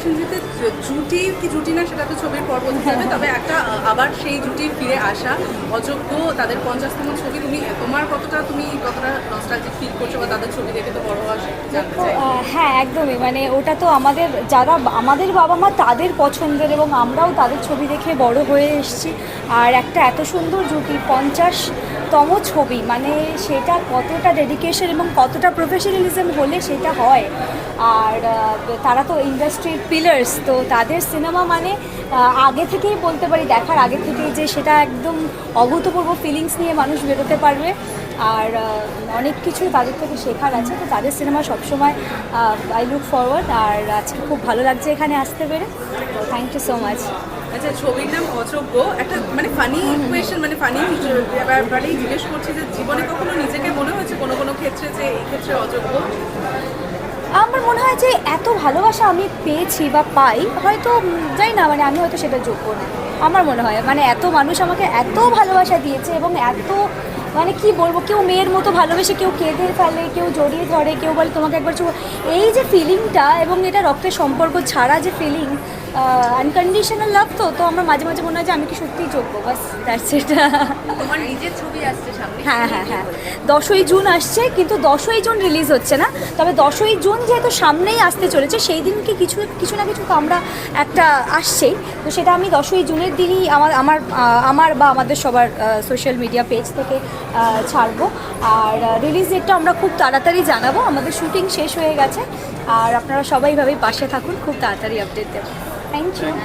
প্রসেনজিতে জুটি কি জুটি না, সেটা তো ছবির পর বলতে হবে তবে একটা আবার সেই জুটি ফিরে আসা অযোগ্য। তাদের পঞ্চাশতম ছবি তুমি, তোমার কতটা, তুমি কতটা হ্যাঁ একদমই। মানে ওটা তো আমাদের, যারা আমাদের বাবা মা তাদের পছন্দের এবং আমরাও তাদের ছবি দেখে বড় হয়ে এসেছি। আর একটা এত সুন্দর জুটি, পঞ্চাশতম ছবি মানে সেটা কতটা ডেডিকেশন এবং কতটা প্রফেশনালিজম হলে সেটা হয়। আর তারা তো ইন্ডাস্ট্রির পিলার্স তো তাদের সিনেমা মানে আগে থেকেই বলতে পারি, দেখার আগে থেকেই যে সেটা একদম অভূতপূর্ব ফিলিংস নিয়ে মানুষ বেরোতে পারবে। আর অনেক কিছুই তাদের থেকে শেখার আছে। তো তাদের সিনেমা সবসময় আই লুক ফরওয়ার্ড আর আজকে খুব ভালো লাগছে এখানে আসতে পেরে। তো থ্যাংক ইউ সো মাচ আচ্ছা ছবির নাম অযোগ্য। একটা মানে ফানি কোয়েশন মানে ফানি ব্যাপারেই জিজ্ঞেস করছি যে জীবনে কখনো নিজেকে মনে হয়েছে কোনো কোনো ক্ষেত্রে যে এই ক্ষেত্রে অযোগ্য? আমার মনে হয় যে এত ভালোবাসা আমি পেয়েছি বা পাই হয়তো জানি না মানে আমি হয়তো সেটা যোগ্য না। আমার মনে হয় মানে এত মানুষ আমাকে এত ভালোবাসা দিয়েছে এবং এত মানে কি বলব, কেউ মেয়ের মতো ভালোবেসে কেউ কেঁদে ফেলে, কেউ জড়িয়ে ধরে, কেউ বলে তোমাকে একবার এই যে ফিলিংটা এবং এটা রক্তের সম্পর্ক ছাড়া যে ফিলিং আনকন্ডিশনাল লাভ তো তো আমার মাঝে মাঝে মনে হয় যে আমি কি সত্যিই যোগ্য? বাস দ্যাটস এটা তোমার নিজের ছবি আসছে সামনে। হ্যাঁ হ্যাঁ হ্যাঁ। দশই জুন আসছে কিন্তু দশই জুন রিলিজ হচ্ছে না। তবে দশই জুন যেহেতু সামনেই আসতে চলেছে সেই দিনকে কিছু কিছু না কিছু তো আমরা একটা আসছেই তো সেটা আমি দশই জুনের দিনই আমার আমার আমার বা আমাদের সবার সোশ্যাল মিডিয়া পেজ থেকে ছাড়বো। আর রিলিজ ডেটটা আমরা খুব তাড়াতাড়ি জানাব। আমাদের শুটিং শেষ হয়ে গেছে। আর আপনারা সবাইভাবেই পাশে থাকুন খুব তাড়াতাড়ি আপডেট দেবো। Thank you